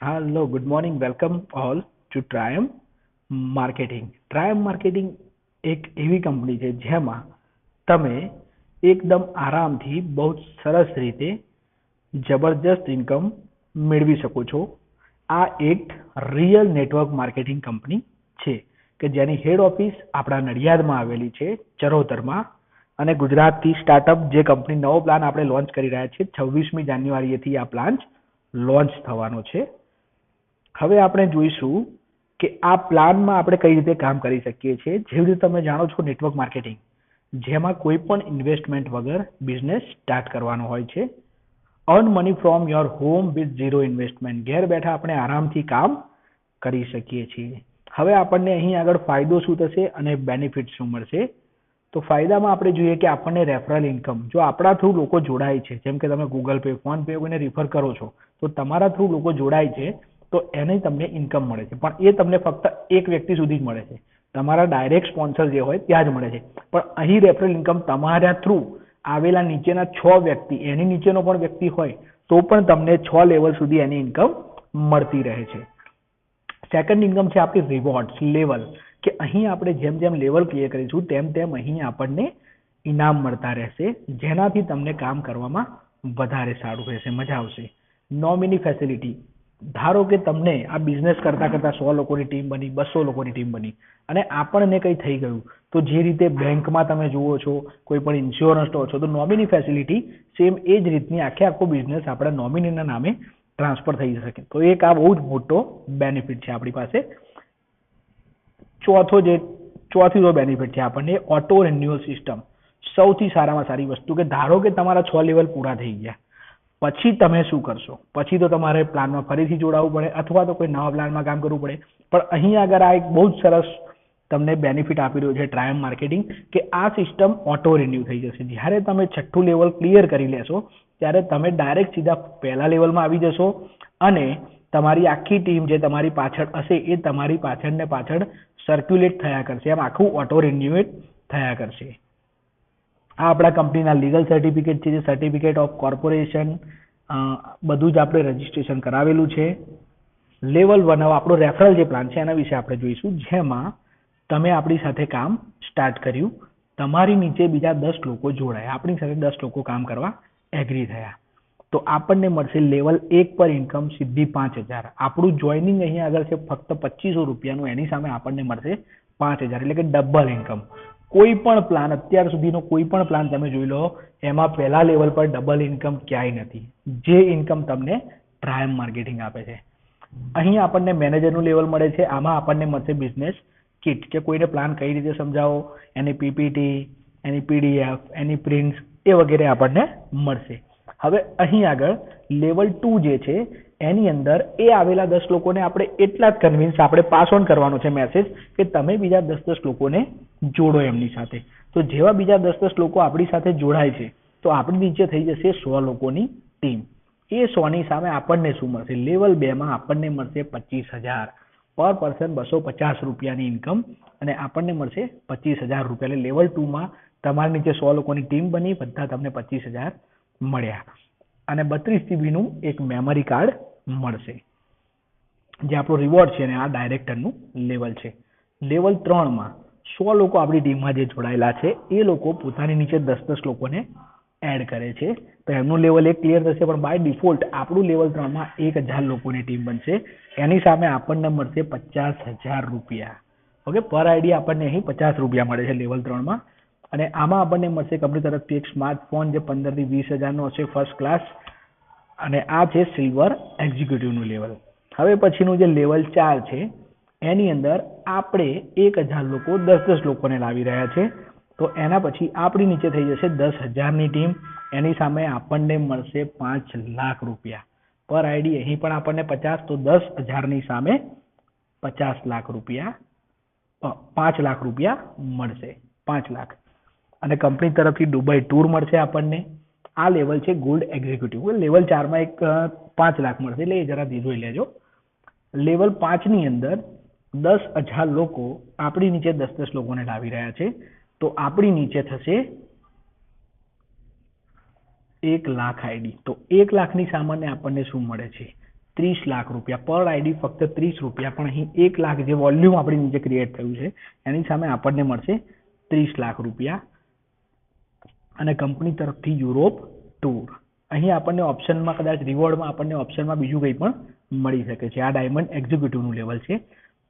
Hello, good morning. Welcome all to Triumph Marketing. Triumph Marketing એક એવી company છે જેમાં તમે એકદમ આરામથી બહુ જ સરસ રીતે જબરજસ્ત ઇન્કમ મેળવી શકો છો આ એક રિયલ નેટવર્ક માર્કેટિંગ કંપની છે કે જેની હેડ ઓફિસ આપણા નડિયાદમાં આવેલી છે ચરોતરમાં અને ગુજરાતથી સ્ટાર્ટઅપ જે કંપની નવો પ્લાન આપણે લોન્ચ કરી રહ્યા છીએ છવ્વીસમી જાન્યુઆરીએથી આ પ્લાન લોન્ચ થવાનો છે હવે આપણે જોઈશું કે આ પ્લાનમાં આપણે કઈ રીતે કામ કરી શકીએ છીએ. જેવી રીતે તમે જાણો છો નેટવર્ક માર્કેટિંગ, જેમાં કોઈ પણ ઇન્વેસ્ટમેન્ટ વગર બિઝનેસ સ્ટાર્ટ કરવાનો હોય છે. Earn money from your home with zero investment ઘેર બેઠા આપણે આરામથી કામ કરી શકીએ છીએ. હવે આપણને અહીં આગળ ફાયદો શું થશે અને બેનિફિટ શું મળશે? તો ફાયદામાં આપણે જોઈએ કે આપણને રેફરલ ઇન્કમ જો આપણા થ્રુ લોકો જોડાય છે, જેમ કે તમે ગૂગલ પે ફોન પે કોઈને રિફર કરો છો, તો તમારા થ્રુ લોકો જોડાય છે તો એને તમને ઇન્કમ મળે છે. પણ એ તમને ફક્ત એક વ્યક્તિ સુધી જ મળે છે. તમારા ડાયરેક્ટ સ્પોન્સર જે હોય ત્યાં જ મળે છે. પણ અહીં રેફરલ ઇન્કમ તમારા થ્રુ આવેલા નીચેના છ વ્યક્તિ, એની નીચેનો પણ વ્યક્તિ હોય, તો પણ તમને છ લેવલ સુધી એની ઇન્કમ મળતી રહે છે. સેકન્ડ ઇન્કમ છે આપણી રિવોર્ડ્સ લેવલ કે અહીં આપણે જેમ જેમ લેવલ ક્લિયર કરીશું, તેમ તેમ અહીં આપણને ઇનામ મળતા રહેશે, જેનાથી તમને કામ કરવામાં વધારે સારું રહેશે, મજા આવશે. નોમિની ફેસિલિટી ધારો કે તમને આ બિઝનેસ કરતા કરતા સો લોકોની ટીમ બની બસો લોકોની ટીમ બની અને આપણને કંઈ થઈ ગયું, તો જે રીતે બેંકમાં તમે જુઓ છો, કોઈ પણ ઇન્સ્યોરન્સ લો છો, તો નોમિની ફેસિલિટી સેમ એ જ રીતની આખે આખો બિઝનેસ આપણા નોમિનીના નામે ટ્રાન્સફર થઈ શકે. તો એક આ બહુ જ મોટો બેનિફિટ છે આપણી પાસે. ચોથો જે, ચોથી જો બેનિફિટ છે આપણને ઓટો રિન્યુઅલ સિસ્ટમ સૌથી સારામાં સારી વસ્તુ કે ધારો કે તમારા છ લેવલ પૂરા થઈ ગયા પછી તમે શું કરશો? પછી તો તમારે પ્લાનમાં ફરીથી જોડાવવું પડે અથવા તો કોઈ નવા પ્લાનમાં કામ કરવું પડે. પણ અહીં આગળ આ એક બહુ જ સરસ તમને બેનિફિટ આપી રહ્યું છે ટ્રાયમ માર્કેટિંગ કે આ સિસ્ટમ ઓટો રિન્યુ થઈ જશે. જ્યારે તમે છઠ્ઠું લેવલ ક્લિયર કરી લેશો, ત્યારે તમે ડાયરેક્ટ સીધા પહેલા લેવલમાં આવી જશો અને તમારી આખી ટીમ જે તમારી પાછળ હશે એ તમારી પાછળ ને પાછળ સર્ક્યુલેટ થયા કરશે. એમ આખું ઓટો રિન્યુએટ થયા કરશે. આ આપણા કંપનીના લીગલ સર્ટિફિકેટ છે, જે સર્ટિફિકેટ ઓફ કોર્પોરેશન બધું જ આપણે રજીસ્ટ્રેશન કરાવેલું છે. લેવલ વન આપણો રેફરલ જે પ્લાન છે, એના વિશે આપણે જોઈશું, જેમાં તમે આપણી સાથે કામ સ્ટાર્ટ કર્યું. તમારી નીચે બીજા દસ લોકો જોડાયા. આપણી સાથે દસ લોકો કામ કરવા એગ્રી થયા. તો આપણને મળશે લેવલ એક પર ઇન્કમ સીધી પાંચ હજાર. આપણું જોઈનિંગ અહીં આગળ છે ફક્ત પચીસો રૂપિયાનું, એની સામે આપણને મળશે પાંચ હજાર. એટલે કે ડબલ ઇન્કમ કોઈ પણ પ્લાન અત્યાર સુધીનો કોઈ પણ પ્લાન તમે જોઈ લો, એમાં પહેલા લેવલ પર ડબલ ઇન્કમ ક્યાંય નથી. જે ઇન્કમ તમને પ્રાઇમ માર્કેટિંગ આપે છે. અહીં આપણને મેનેજરનું લેવલ મળે છે. આમાં આપણને મળશે બિઝનેસ કિટ કે કોઈને પ્લાન કઈ રીતે સમજાવો, એની પીપીટી એની પીડીએફ એની પ્રિન્ટ્સ એ વગેરે આપણને મળશે. હવે અહીં આગળ લેવલ ટુ જે છે, એની અંદર એ આવેલા દસ લોકોને આપણે એટલા જ કન્વિન્સ આપણે પાસ ઓન કરવાનો છે મેસેજ કે તમે બીજા દસ દસ લોકોને જોડો એમની સાથે. તો જેવા બીજા દસ દસ લોકો આપણી સાથે જોડાય છે, તો આપણી નીચે થઈ જશે સો લોકોની ટીમ એ સોની સામે આપણને શું મળશે? લેવલ બેમાં આપણને મળશે પચીસ હજાર. પર પર્સન બસો પચાસ રૂપિયાની ઇન્કમ અને આપણને મળશે પચીસ હજાર રૂપિયા. એટલે લેવલ ટુમાં તમારી નીચે સો લોકોની ટીમ બની, બધા તમને પચીસ હજાર મળ્યા. અને બત્રીસ જીબીનું એક મેમરી કાર્ડ મળશે. જે આપણો રિવોર્ડ છે અને આ ડાયરેક્ટરનું લેવલ છે. લેવલ ત્રણમાં સો લોકો આપણી ટીમમાં જે જોડાયેલા છે, એ લોકો પોતાની નીચે દસ દસ લોકોને એડ કરે છે. તો એમનું લેવલ એક ક્લિયર થશે, પણ બાય ડિફોલ્ટ આપણું લેવલ ત્રણમાં એક હજાર લોકોની ટીમ બનશે. એની સામે આપણને મળશે પચાસ હજાર રૂપિયા. ઓકે પર આઈડી આપણને અહીં પચાસ રૂપિયા મળે છે લેવલ ત્રણમાં અને આમાં આપણને મળશે કંપની તરફથી એક સ્માર્ટફોન જે પંદરથી વીસ હજારનો હશે ફર્સ્ટ ક્લાસ અને આ છે સિલ્વર એક્ઝિક્યુટિવનું લેવલ હવે પછીનું જે લેવલ ચાર છે, એની અંદર આપણે એક હજાર લોકો, દસ દસ લોકોને લાવી રહ્યા છે. તો એના પછી આપણી નીચે થઈ જશે દસ હજારની ટીમ એની સામે આપણને મળશે પાંચ લાખ રૂપિયા. પર આઈડી અહીં પણ આપણને પચાસ, તો દસ હજારની સામે પચાસ લાખ રૂપિયા પાંચ લાખ રૂપિયા મળશે. પાંચ લાખ. અને કંપની તરફથી દુબઈ ટૂર મળશે આપણને. આ લેવલ છે ગોલ્ડ એક્ઝિક્યુટિવ લેવલ ચારમાં એક પાંચ લાખ મળશે. એટલે એ જરા જોઈ લેજો. લેવલ પાંચની અંદર દસ હજાર લોકો આપણી નીચે દસ દસ લોકોને લાવી રહ્યા છે. તો આપણી નીચે થશે એક લાખ આઈડી તો એક લાખની સામાન્ય આપણને શું મળે છે? ત્રીસ લાખ રૂપિયા. પર આઈડી ફક્ત ત્રીસ રૂપિયા. પણ અહીં એક લાખ જે વોલ્યુમ આપણી નીચે ક્રિએટ થયું છે, એની સામે આપણને મળશે ત્રીસ લાખ રૂપિયા. અને કંપની તરફથી યુરોપ ટૂર. અહીં આપણને ઓપ્શનમાં કદાચ રિવોર્ડમાં આપણને ઓપ્શનમાં બીજું કંઈ પણ મળી શકે છે. આ ડાયમંડ એક્ઝિક્યુટિવનું લેવલ છે.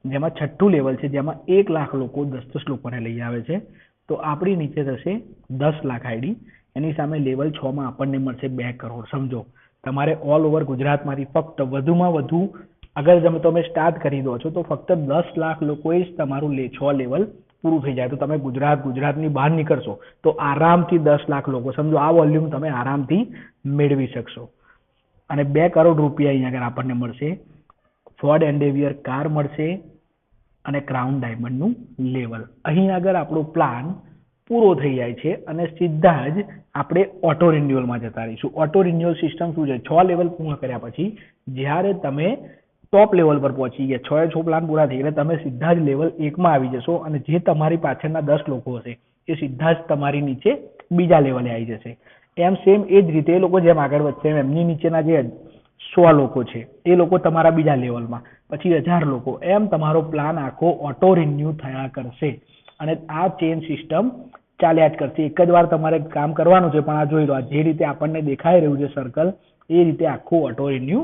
જેમાં છઠ્ઠું લેવલ છે, જેમાં એક લાખ લોકો દસ દસ લોકોને લઈ આવે છે. તો આપણી નીચે થશે દસ લાખ આઈડી એની સામે લેવલ છમાં આપણને મળશે બે કરોડ. સમજો, તમારે ઓલ ઓવર ગુજરાતમાંથી ફક્ત વધુમાં વધુ, અગર તમે સ્ટાર્ટ કરી દો છો, તો ફક્ત દસ લાખ લોકોએ જ તમારું લે, છ લેવલ પૂરું થઈ જાય. તો તમે ગુજરાત, ગુજરાતની બહાર નીકળશો, તો આરામથી દસ લાખ લોકો, સમજો આ વોલ્યુમ તમે આરામથી મેળવી શકશો. અને બે કરોડ રૂપિયા અહીંયા આગળ આપણને મળશે. ફોર્ડ એન્ડેવિયર કાર મળશે અને ક્રાઉન ડાયમંડનું લેવલ. અહીં આગળ આપણો પ્લાન પૂરો થઈ જાય છે અને સીધા જ આપણે ઓટો રિન્યુઅલમાં જતા રહીશું. ઓટો રિન્યુઅલ સિસ્ટમ શું છે? છ લેવલ પૂર્ણ કર્યા પછી જ્યારે તમે ટોપ લેવલ પર પહોંચી ગયા. છ એ છ પ્લાન પૂરા થઈ ગયા. તમે સીધા જ લેવલ એકમાં આવી જશો અને જે તમારી પાછળના દસ લોકો હશે, એ સીધા જ તમારી નીચે બીજા લેવલે આવી જશે. એમ સેમ એ જ રીતે એ લોકો જેમ આગળ વધશે એમ. એમની નીચેના જે સો લોકો છે, એ લોકો તમારા બીજા લેવલમાં પછી હજાર લોકો. એમ તમારો પ્લાન આખો ઓટો રિન્યુ થયા કરશે. અને આ ચેન સિસ્ટમ ચાલ્યા જ કરશે. એક જ વાર તમારે કામ કરવાનું છે, પણ આ જોઈ લો જે રીતે આપણને દેખાઈ રહ્યું છે સર્કલ એ રીતે આખું ઓટો રિન્યુ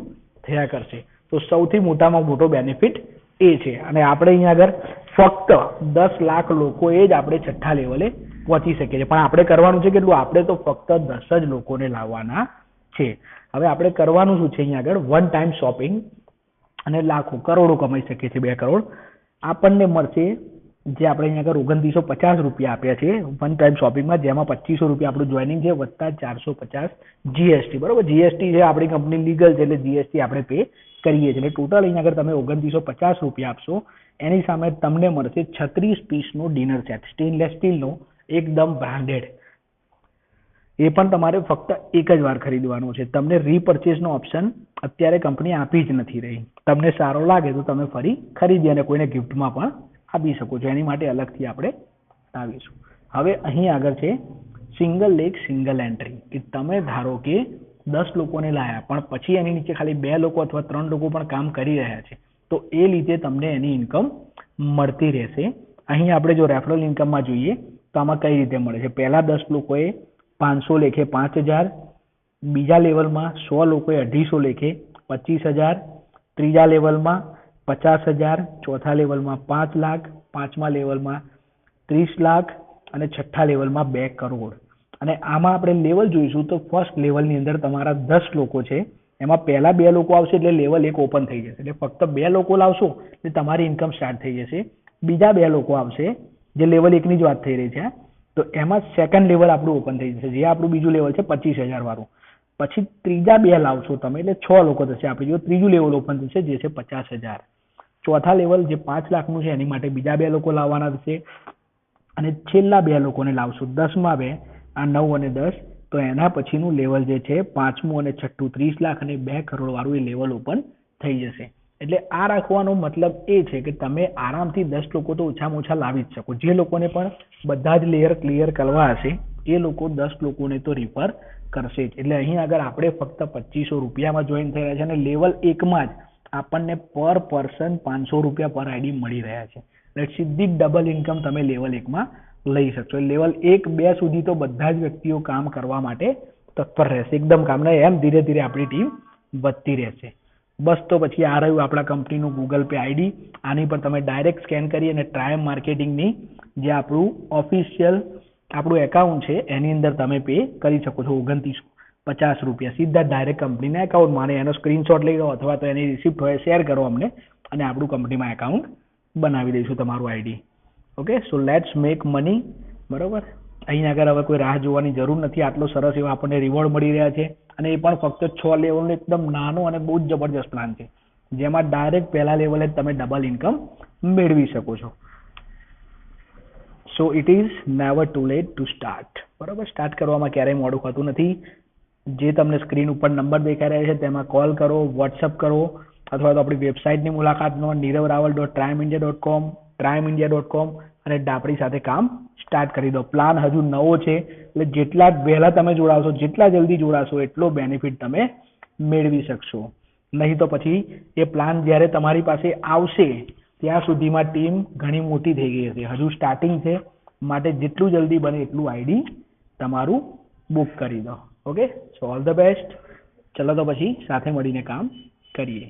થયા કરશે. તો સૌથી મોટામાં મોટો બેનિફિટ એ છે. અને આપણે અહીંયા આગળ ફક્ત દસ લાખ લોકોએ જ આપણે છઠ્ઠા લેવલે પહોંચી શકીએ છીએ. પણ આપણે કરવાનું છે કેટલું? આપણે તો ફક્ત દસ જ લોકોને લાવવાના છે. હવે આપણે કરવાનું શું છે અહીંયા આગળ? વન ટાઈમ શોપિંગ અને લાખો, કરોડો કમાઈ શકીએ છીએ બે કરોડ. આપણને મળશે જે આપણે અહીંયા આગળ ઓગણત્રીસો પચાસ રૂપિયા આપ્યા છે વન ટાઈમ શોપિંગમાં જેમાં પચીસો રૂપિયા આપણું જોઈનિંગ છે, વત્તા ચારસો પચાસ જીએસટી બરોબર? જીએસટી છે આપણી કંપની લીગલ છે એટલે જીએસટી આપણે પે કરીએ છીએ. એટલે ટોટલ અહીંયા આગળ તમે ઓગણત્રીસો પચાસ રૂપિયા આપશો. એની સામે તમને મળશે છત્રીસ પીસનો ડિનર સેટ. સ્ટેનલેસ સ્ટીલનો એકદમ બ્રાન્ડેડ. એ પણ તમારે ફક્ત એક જ વાર ખરીદવાનો છે. તમને રીપર્ચેસનો ઓપ્શન અત્યારે કંપની આપી જ નથી રહી. તમને સારો લાગે તો તમે ફરી ખરીદી અને કોઈને ગિફ્ટમાં પણ આપી શકો છો. એની માટે અલગથી આપણે આવીશું. હવે અહીં આગળ છે સિંગલ લેગ સિંગલ એન્ટ્રી કે તમે ધારો કે દસ લોકોને લાયા, પણ પછી એની નીચે ખાલી બે લોકો અથવા ત્રણ લોકો પણ કામ કરી રહ્યા છે. તો એ લીધે તમને એની ઇન્કમ મળતી રહેશે. અહીં આપણે જો રેફરલ ઇન્કમમાં જોઈએ, તો આમાં કઈ રીતે મળે છે? પહેલા દસ લોકોએ પાંચસો લેખે પાંચ હજાર, બીજા લેવલમાં સો લોકોએ અઢીસો લેખે પચીસ હજાર, ત્રીજા લેવલમાં પચાસ હજાર, ચોથા લેવલમાં પાંચ લાખ, પાંચમા લેવલમાં ત્રીસ લાખ અને છઠ્ઠા લેવલમાં બે કરોડ. અને આમાં આપણે લેવલ જોઈશું તો ફર્સ્ટ લેવલની અંદર તમારા દસ લોકો છે. એમાં પહેલા બે લોકો આવશે એટલે લેવલ એક ઓપન થઈ જશે. એટલે ફક્ત બે લોકો લાવશો એટલે તમારી ઇન્કમ સ્ટાર્ટ થઈ જશે. બીજા બે લોકો આવશે જે લેવલ એકની જ વાત થઈ રહી છે તો એમાં સેકન્ડ લેવલ આપણું ઓપન થઈ જશે. જે આપણું બીજું લેવલ છે, પચીસ હજાર વાળું. પછી ત્રીજા બે લાવશો તમે, એટલે છ લોકો થશે આપણે જો ત્રીજું લેવલ ઓપન થશે, જે છે પચાસ હજાર. ચોથા લેવલ જે પાંચ લાખનું છે, એની માટે બીજા બે લોકો લાવવાના થશે. અને છેલ્લા બે લોકોને લાવશો. દસમાં બે આ નવ અને દસ, તો એના પછીનું લેવલ જે છે, પાંચમું અને છઠ્ઠું, ત્રીસ લાખ અને બે કરોડ વાળું એ લેવલ ઓપન થઈ જશે. એટલે આ રાખવાનો મતલબ એ છે કે તમે આરામથી દસ લોકો તો ઓછામાં ઓછા લાવી જ શકો. જે લોકોને પણ બધા જ લેયર ક્લિયર કરવા હશે, એ લોકો દસ લોકોને તો રિફર કરશે જ. એટલે અહીં આગળ આપણે ફક્ત પચીસો રૂપિયામાં જોઈન થઈ રહ્યા છે અને લેવલ એકમાં જ આપણને પર પર્સન પાંચસો રૂપિયા પર આઈડી મળી રહ્યા છે. એટલે સીધી ડબલ ઇન્કમ તમે લેવલ એકમાં લઈ શકશો. લેવલ એક, બે સુધી તો બધા જ વ્યક્તિઓ કામ કરવા માટે તત્પર રહેશે. એકદમ કામ ને એમ ધીરે ધીરે આપણી ટીમ વધતી રહેશે. બસ તો પછી આ રહ્યું આપણા કંપનીનું ગૂગલ પે આઈડી આની પર તમે ડાયરેક્ટ સ્કેન કરી અને ટ્રાયમ માર્કેટિંગની જે આપણું ઓફિશિયલ આપણું એકાઉન્ટ છે, એની અંદર તમે પે કરી શકો છો. ઓગણત્રીસ પચાસ રૂપિયા. સીધા ડાયરેક્ટ કંપનીના એકાઉન્ટમાં અને એનો સ્ક્રીનશોટ લઈ લો અથવા તો એની રિસિપ્ટ હોય શેર કરો અમને. અને આપણું કંપનીમાં એકાઉન્ટ બનાવી દઈશું તમારું ID okay so let's make money બરોબર? અહીં આગળ હવે કોઈ રાહ જોવાની જરૂર નથી. આટલો સરસ એવો આપણને રિવોર્ડ મળી રહ્યા છે. અને એ પણ ફક્ત છ લેવલનો એકદમ નાનો અને બહુ જ જબરજસ્ત પ્લાન છે. જેમાં ડાયરેક્ટ પહેલા લેવલે તમે ડબલ ઇન્કમ મેળવી શકો છો. So it is never too late to start બરાબર? સ્ટાર્ટ કરવામાં ક્યારેય મોડું થતું નથી. જે તમને સ્ક્રીન ઉપર નંબર દેખાઈ રહ્યા છે, તેમાં કોલ કરો વોટ્સઅપ કરો, અથવા તો આપણી વેબસાઇટની મુલાકાત લો, Nirav Rawal dot Trime India dot com Trime India dot com અને ડાપડી સાથે કામ સ્ટાર્ટ કરી દો. પ્લાન હજુ નવો છે, એટલે જેટલા વહેલા તમે જોડાશો જેટલા જલ્દી જોડાશો એટલો બેનિફિટ તમે મેળવી શકશો. નહીં તો પછી એ પ્લાન જ્યારે તમારી પાસે આવશે, ત્યાં સુધીમાં ટીમ ઘણી મોટી થઈ ગઈ હશે. હજુ સ્ટાર્ટિંગ છે, માટે જેટલું જલ્દી બને એટલું આઈડી તમારું બુક કરી દો. Okay so all the best ચલો તો પછી સાથે મળીને કામ કરીએ.